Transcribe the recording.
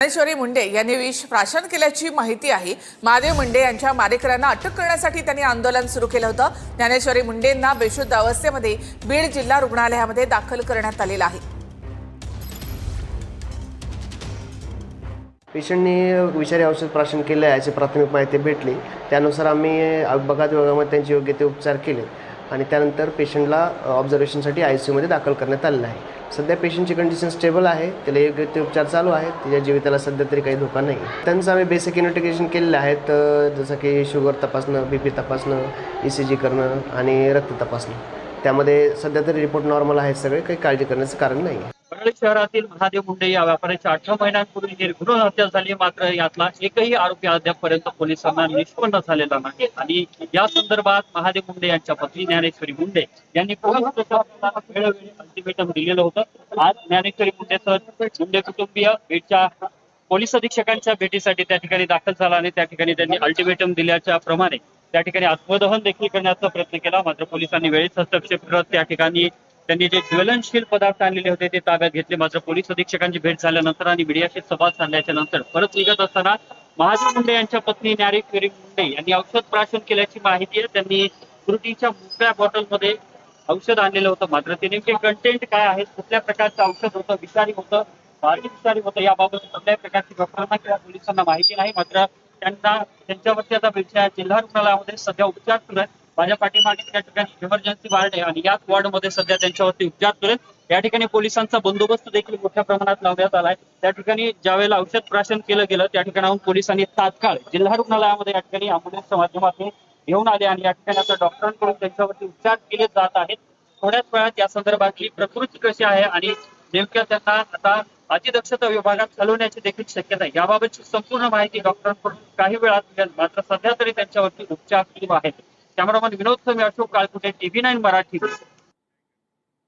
ज्ञानेश्वरी मुंडे यांनी विष प्राशन केल्याची माहिती आहे. महादेव मुंडे यांच्या मारेकऱ्यांना अटक करण्यासाठी त्यांनी आंदोलन सुरू केलं होतं. ज्ञानेश्वरी मुंडेंना बेशुद्ध अवस्थेमध्ये बीड जिल्हा रुग्णालयामध्ये दाखल करण्यात आलेला आहे. पेशंटनी विषारी औषध प्राशन केले आहे अशी प्राथमिक माहिती भेटली. त्यानुसार आम्ही अपघात विभागामध्ये त्यांचे योग्य ते उपचार केले. आणि त्यानंतर पेशंटला ऑब्झर्वेशनसाठी आय सी यूमध्ये दाखल करण्यात आलेलं आहे. सध्या पेशंटची कंडिशन स्टेबल आहे त्याला योग्य ते उपचार चालू आहेत त्याच्या जीविताला सध्या तरी काही धोका नाही. त्यांचं आम्ही बेसिक इन्व्हेस्टिगेशन केलेलं आहेत जसं की शुगर तपासणं बी पी तपासणं ई सी जी करणं आणि रक्त तपासणं. त्यामध्ये सध्या तरी रिपोर्ट नॉर्मल आहेत सगळे काही काळजी करण्याचं कारण नाही. परळी शहरातील महादेव मुंडे या व्यापाऱ्याची अठरा महिन्यांपूर्वी निर्घृण हत्या झाली. मात्र यातला एकही आरोपी अद्यापपर्यंत पोलिसांना निष्पन्न झालेला नाही. आणि या संदर्भात महादेव मुंडे यांच्या पत्नी ज्ञानेश्वरी मुंडे यांनी पोलीस प्रशासनाला वेळोवेळी अल्टिमेटम दिलेलं होतं. आज ज्ञानेश्वरी मुंडेसह मुंडे कुटुंबीय बीडच्या पोलीस अधीक्षकांच्या भेटीसाठी त्या ठिकाणी दाखल झाला आणि त्या ठिकाणी त्यांनी अल्टिमेटम दिल्याच्या प्रमाणे त्या ठिकाणी आत्मदहन देखील करण्याचा प्रयत्न केला. मात्र पोलिसांनी वेळीच हस्तक्षेप करत त्या ठिकाणी त्यांनी जे ज्वलनशील पदार्थ आणलेले होते ते ताब्यात घेतले. मात्र पोलीस अधीक्षकांची भेट झाल्यानंतर आणि मीडियाशी संवाद साधल्याच्या नंतर परत निघत असताना महादेव मुंडे यांच्या पत्नी न्यारेश्वरी मुंडे यांनी औषध प्राशन केल्याची माहिती आहे. त्यांनी फ्रुटीच्या मोकळ्या बॉटलमध्ये औषध आणलेलं होतं. मात्र ते नेमके कंटेंट काय आहे कुठल्या प्रकारचं औषध होतं विषारी होतं भारी विषारी होतं याबाबत कुठल्याही प्रकारची डॉक्टरांना किंवा पोलिसांना माहिती नाही. मात्र त्यांना त्यांच्यावरती आता जिल्हा रुग्णालयामध्ये सध्या उपचार सुरू आहेत. माझ्या पाठीमागे त्या ठिकाणी इमर्जन्सी वार्ड आहे आणि याच वॉर्डमध्ये सध्या त्यांच्यावरती उपचार सुरू आहेत. या ठिकाणी पोलिसांचा बंदोबस्त देखील मोठ्या प्रमाणात लावण्यात आलाय त्या ठिकाणी ज्यावेळेला औषध प्राशन केलं गेलं त्या ठिकाणाहून पोलिसांनी तात्काळ जिल्हा रुग्णालयामध्ये या ठिकाणी अँब्युलन्सच्या माध्यमातून घेऊन आले आणि या ठिकाणी आता डॉक्टरांकडून त्यांच्यावरती उपचार केले जात आहेत. थोड्याच वेळात या संदर्भातली प्रकृती कशी आहे आणि नेमक्या त्यांना आता अतिदक्षता विभागात हलवण्याची देखील शक्यता आहे. याबाबतची संपूर्ण माहिती डॉक्टरांकडून काही वेळात मिळेल. मात्र सध्या तरी त्यांच्यावरती उपचार सुरू आहेत. Cameraman Vinod Sami Ashok Kalkute TV nine Marathi.